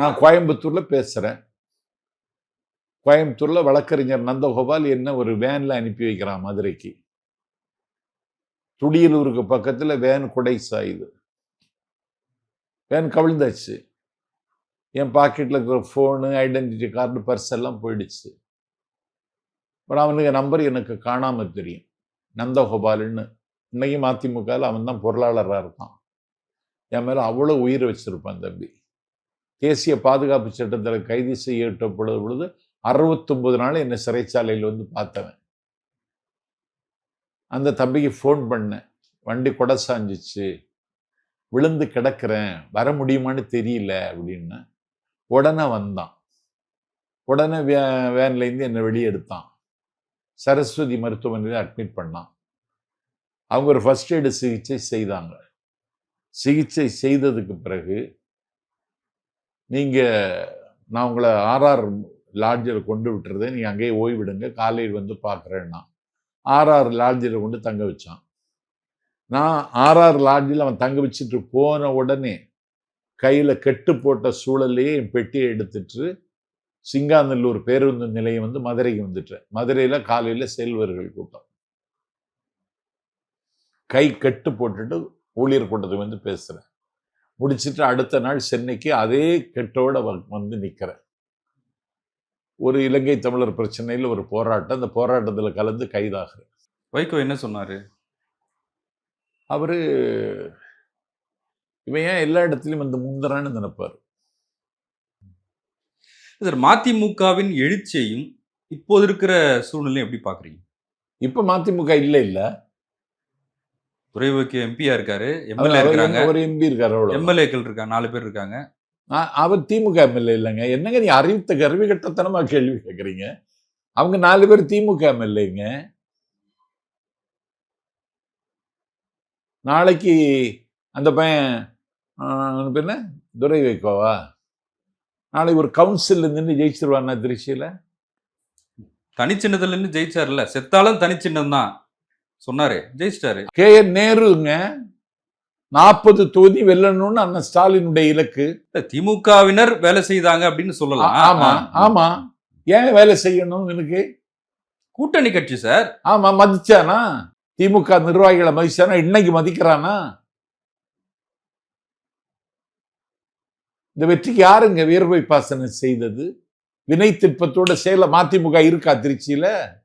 நான் கோயம்புத்தூரில் பேசுகிறேன் கோயம்புத்தூரில் வழக்கறிஞர் நந்தகோபால் என்ன ஒரு வேனில் அனுப்பி வைக்கிறான் மதுரைக்கு? துடியலூருக்கு பக்கத்தில் வேன் குடை சாயுது வேன் கவிழ்ந்தாச்சு. என் பாக்கெட்டில் இருக்கிற ஃபோனு ஐடென்டிட்டி கார்டு பர்ஸ் எல்லாம் போயிடுச்சு. அப்புறம் அவனுக்கு நம்பர் எனக்கு காணாமல் தெரியும். நந்தகோபால்னு. இன்னைக்கும் அதிமுகவில் அவன் தான் பொருளாளராக இருப்பான் என் மேலே அவ்வளோ உயிர் வச்சுருப்பான் தம்பி. தேசிய பாதுகாப்பு சட்டத்தில் கைது செய்யப்பட்ட பொழுது அறுபத்தொம்பது நாள் என்னை சிறைச்சாலையில் வந்து பார்த்தவன். அந்த தம்பிக்கு ஃபோன் பண்ணேன். வண்டி கொடை சாஞ்சிச்சு விழுந்து கிடக்கிறேன். வர முடியுமான்னு தெரியல அப்படின்னு. உடனே வந்தான். உடனே வே வேன்லேருந்து என்னை வெளியே எடுத்தான் சரஸ்வதி மருத்துவமனையில் அட்மிட் பண்ணான். அவங்க ஒரு ஃபர்ஸ்ட் எய்டு சிகிச்சை செய்தாங்க. சிகிச்சை செய்ததுக்கு பிறகு நீங்கள் நான் உங்களை ஆர்ஆர் லாட்ஜில் கொண்டு விட்டுறது நீங்கள் அங்கேயே ஓய்விடுங்க. காலையில் வந்து பார்க்குறேன்னா ஆர்ஆர் லாட்ஜில் கொண்டு தங்க வச்சான். நான் ஆர்ஆர் லாட்ஜில் அவன் தங்க வச்சுட்டு போன உடனே கையில் கெட்டு போட்ட சூழல்லையே என் பெட்டியை எடுத்துட்டு சிங்காநல்லூர் பேருந்து நிலையம் வந்து மதுரைக்கு வந்துட்டேன். மதுரையில் காலையில் செல்வர்கள் கூட்டம். கை கட்டு போட்டுட்டு ஊழியர் கூட்டத்துக்கு வந்து பேசுகிறேன் முடிச்சிட்டு அடுத்த நாள் சென்னைக்கு அதே கெட்டோட வந்து நிற்கிறேன் ஒரு இலங்கை தமிழர் பிரச்சனையில் ஒரு போராட்டம். அந்த போராட்டத்தில் கலந்து கைதாகிறேன். வைகோ என்ன சொன்னாரு? அவரு இவன் ஏன் எல்லா இடத்துலையும் வந்து முந்தரான்னு நினைப்பார். சார் மதிமுகவின் எழுச்சியையும் இப்போது இருக்கிற சூழ்நிலையும் எப்படி பாக்குறீங்க இப்போ மதிமுக இல்லை இல்ல. துறைவுக்கு எம்பியா இருக்காரு எம்எல்ஏ இருக்கிறாங்க. அவர் எம்பி இருக்காரு அவ்வளோ எம்எல்ஏக்கள் இருக்காங்க நாலு பேர் இருக்காங்க. அவர் திமுக எம்எல்ஏ இல்லைங்க. என்னங்க நீ அறிவித்த கருவி கட்டத்தனமா கேள்வி கேட்குறீங்க அவங்க நாலு பேர் திமுக எம்எல்ஏங்க நாளைக்கு அந்த பையன் என்ன? துரை வைக்கோவா நாளைக்கு ஒரு கவுன்சில் நின்று ஜெயிச்சிருவானா திருச்சியில? தனிச்சின்னத்துல இருந்து ஜெயிச்சார்ல செத்தாலும் தனிச்சின்னம் தான். சொன்னாரு ஜெயிச்சிட்டாரு. கே என் நேருங்க நாற்பது தொகுதி வெல்லணும்னு அண்ணன் ஸ்டாலினுடைய இலக்கு. திமுகவினர் வேலை செய்தாங்க அப்படின்னு சொல்லலாம். ஆமா ஆமா. ஏன் வேலை செய்யணும் எனக்கு? கூட்டணி கட்சி சார். ஆமா மதிச்சானா? திமுக நிர்வாகிகளை மதிச்சானா? இன்னைக்கு மதிக்கிறானா? இந்த வெற்றிக்கு யாருங்க வீரபை பாசனம் செய்தது? வினை திட்பத்தோட சேல மதிமுக இருக்கா திருச்சியில?